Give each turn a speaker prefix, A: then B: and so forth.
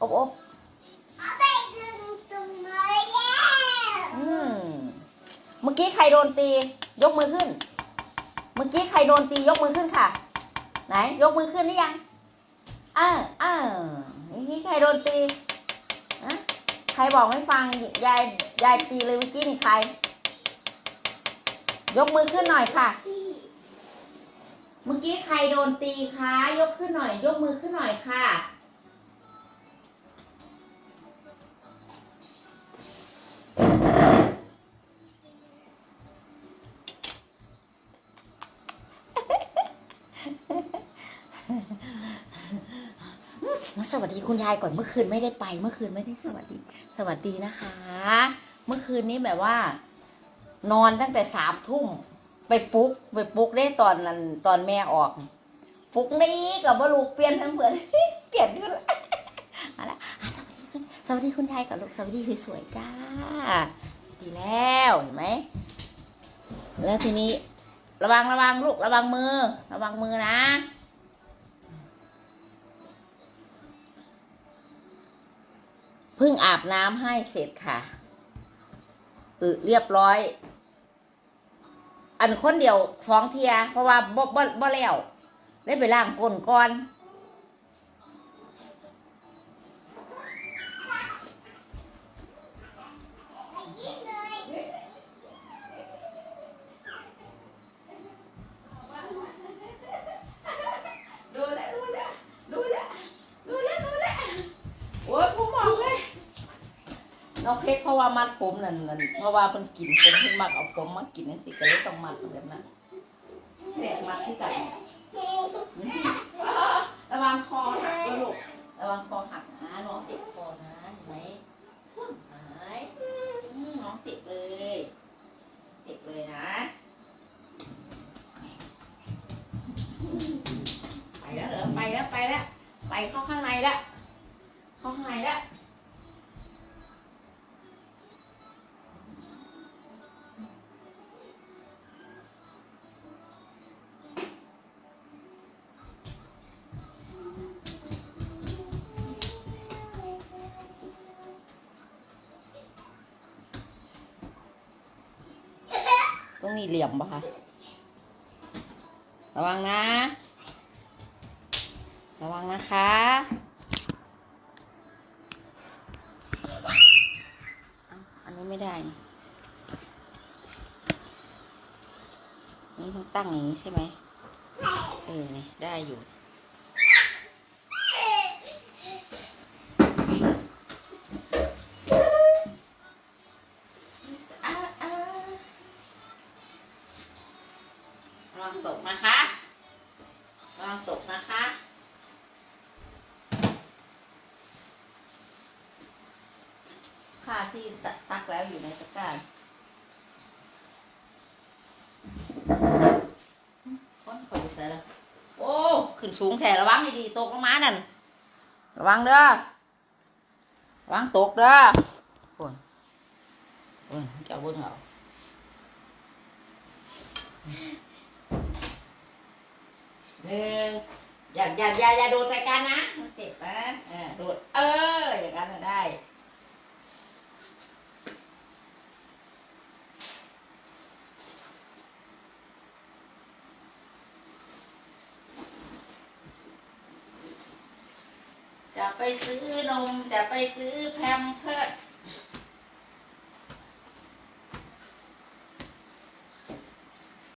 A: อบอบ
B: เอาไปดึงตรงน้อยแล้ว
A: อืมเมื่อกี้ใครโดนตี ยกมือขึ้น เมื่อกี้ใครโดนตียกมือขึ้นค่ะ ไหน ยกมือขึ้นหรือยังเออเออเมื่อกี้ใครโดนตีอะใครบอกไม่ฟังยายยายตีเลยเมื่อกี้นี่ใคร ยกมือขึ้นหน่อยค่ะ เมื่อกี้ใครโดนตีคะยกขึ้นหน่อย ยกมือขึ้นหน่อยค่ะ สวัสดีคุณยายก่อนเมื่อคืนไม่ได้ไป เมื่อคืนไม่ได้สวัสดี สวัสดีนะคะ เมื่อคืนนี้แบบว่า นอนตั้งแต่สามทุ่มไปปลุ๊กไปปลุ๊กได้ตอนนั้นตอนแม่ออกปลุ๊กนี่กับบลูกเปลี่ยนทั้งเปลี่ยนเปลี่ยนขึ้นมาแล้วอะสวัสดีคุณสวัสดีคุณยายกับลูกสวัสดีสวยๆจ้าดีแล้วเห็นไหมแล้วทีนี้ ระวังระวังลูกระวังมือ ระวังมือนะ เพิ่งอาบน้ำให้เสร็จค่ะอึเรียบร้อย อันคนเดียวสองเทีย เพราะว่าบ่บ่บ่แล้วได้ไปล้างก้นก่อน ดูแลดูแลดูแลดูแลดูแลโอ้ยผมมองเลย น้องเพชรเพราะว่ามัดผมนั่นนั่นเพราะว่าเพิ่นกินผมเพิ่นมักเอาผมมากินนั่นสิก็เลยต้องมัดแบบนั้นแตกมัดที่กันระวังคอหักนะลูกระวังคอหักนะน้องเจ็บคอนะเห็นไหมหายน้องเจ็บเลยเจ็บเลยนะไปแล้วเหรอไปแล้วไปแล้วไปเข้าข้างในแล้วเข้าข้างในแล้ว นี่เหลี่ยมปะคะระวังนะ ระวังนะคะอันนี้ไม่ได้นี่นี่ต้องตั้งอย่างนี้ใช่ไหมเออได้อยู่ วังตกนะคะระวังตกนะคะผ้าที่ซักแล้วอยู่ในตะกร้าคนคอยอยู่ใส่แล้วโอ้ขึ้นสูงแถระวังให้ดีตกลงมานั่นระวังเด้อระวังตกเด้อโอนโอนจะเอาเบิ้งเอ หนึ่งอย่าอย่าอย่าอย่าโดดใส่กันนะมันเจ็บนะเออโดดเอออย่างนั้นน่ะได้จะไปซื้อนมจะไปซื้อแพมเพิร์